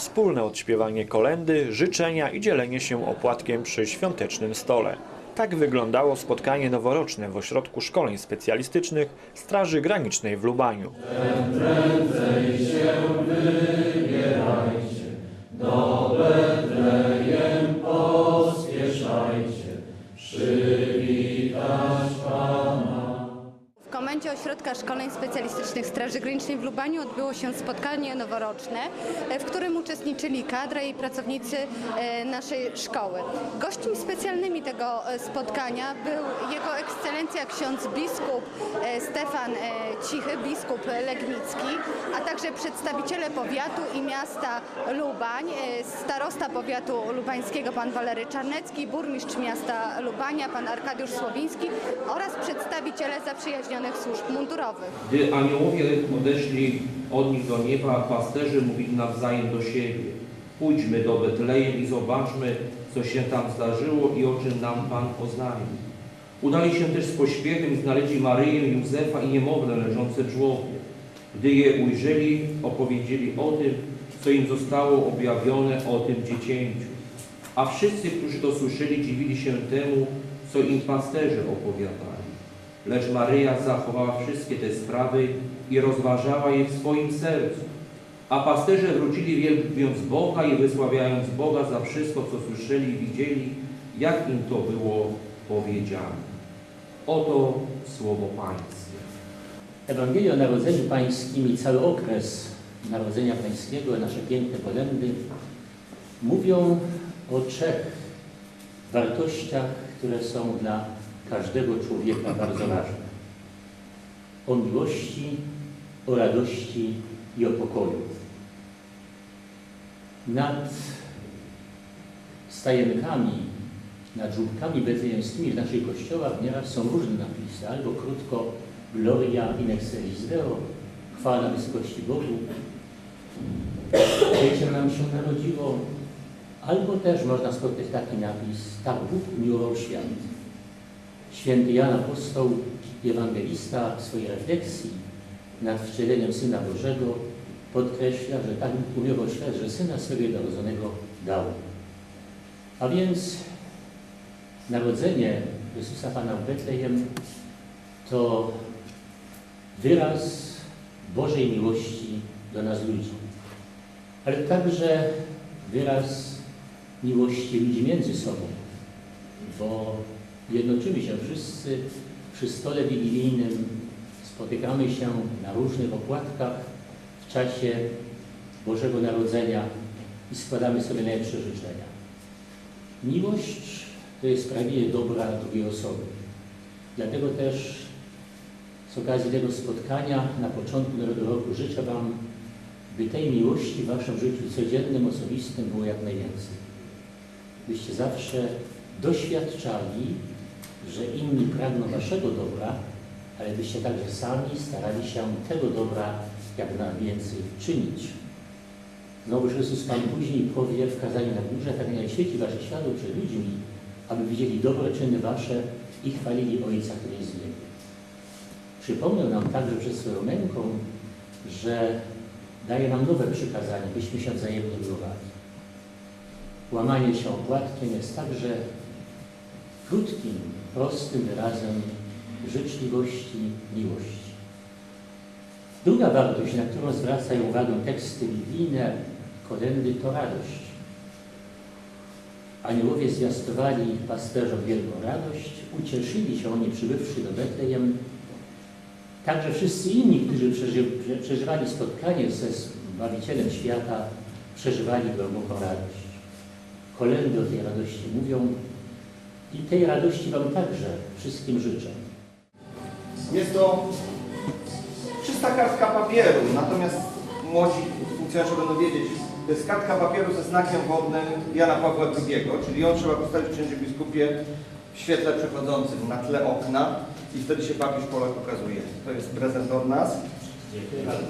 Wspólne odśpiewanie kolendy, życzenia i dzielenie się opłatkiem przy świątecznym stole. Tak wyglądało spotkanie noworoczne w Ośrodku Szkoleń Specjalistycznych Straży Granicznej w Lubaniu. W komendzie Ośrodka Szkoleń Specjalistycznych Straży Granicznej w Lubaniu odbyło się spotkanie noworoczne, e, w którym uczestniczyli kadra i pracownicy e, naszej szkoły. Gośćmi specjalnymi tego e, spotkania był Jego Ekscelencja ksiądz biskup Stefan Cichy, biskup Legnicki, a także przedstawiciele powiatu i miasta Lubań, starosta powiatu lubańskiego pan Walery Czarnecki, burmistrz miasta Lubania pan Arkadiusz Słowiński oraz przedstawiciele zaprzyjaźnionych służb mundurowych. Gdy aniołowie odeszli od nich do nieba, pasterze mówili nawzajem do siebie. Pójdźmy do Betlejem i zobaczmy, co się tam zdarzyło i o czym nam Pan oznajmił. Udali się też z pośpiechem i znaleźli Maryję, Józefa i niemowlę leżące w żłobie. Gdy je ujrzeli, opowiedzieli o tym, co im zostało objawione o tym dziecięciu. A wszyscy, którzy to słyszeli, dziwili się temu, co im pasterze opowiadali. Lecz Maryja zachowała wszystkie te sprawy i rozważała je w swoim sercu. A pasterze wrócili wielbiąc Boga i wysławiając Boga za wszystko, co słyszeli i widzieli, jak im to było powiedziane. Oto słowo Pańskie. Ewangelia o Narodzeniu Pańskim i cały okres Narodzenia Pańskiego, nasze piękne kolendy, mówią o trzech wartościach, które są dla każdego człowieka bardzo ważne. O miłości, o radości i o pokoju. Nad stajenkami, nad żółtkami betlejemskimi w naszych kościołach nieraz są różne napisy, albo krótko Gloria in excelsis Deo, chwała wysokości Bogu, dziecię nam się narodziło, albo też można spotkać taki napis, tak Bóg miłował świat. Święty Jan Apostoł, ewangelista w swojej refleksji nad wcieleniem Syna Bożego podkreśla, że tak umiłował świat, że Syna swego jednorodzonego dał. A więc narodzenie Jezusa Pana w Betlejem to wyraz Bożej miłości do nas ludzi, ale także wyraz miłości ludzi między sobą, bo jednoczymy się wszyscy przy stole wigilijnym, spotykamy się na różnych opłatkach w czasie Bożego Narodzenia i składamy sobie najlepsze życzenia. Miłość to jest prawie dobra drugiej osoby. Dlatego też z okazji tego spotkania na początku nowego roku życzę Wam, by tej miłości w Waszym życiu codziennym, osobistym było jak najwięcej. Byście zawsze doświadczali, że inni pragną Waszego dobra, ale byście także sami starali się tego dobra jak najwięcej czynić. Znowu Jezus Pan później powie w kazaniu na górze, tak jak świeci Wasze światło przed ludźmi, aby widzieli dobre czyny Wasze i chwalili Ojca, który jest w niebie. Przypomniał nam także przed swoją męką, że daje nam nowe przykazanie, byśmy się wzajemnie miłowali. Łamanie się opłatkiem jest także krótkim, prostym wyrazem życzliwości, miłości. Druga wartość, na którą zwracają uwagę teksty biblijne, kolendy, to radość. Aniołowie zwiastowali pasterzom wielką radość, ucieszyli się oni przybywszy do Betlejem. Także wszyscy inni, którzy przeży, prze- przeżywali spotkanie ze Zbawicielem świata, przeżywali głęboką radość. Kolendy o tej radości mówią i tej radości Wam także wszystkim życzę. Jest to czysta kartka papieru, natomiast młodzi funkcjonariusze będą wiedzieć, to jest kartka papieru ze znakiem wodnym Jana Pawła II, czyli ją trzeba postawić w księży biskupie w świetle przechodzącym na tle okna i wtedy się papież Polak ukazuje. To jest prezent od nas. Dziękuję bardzo.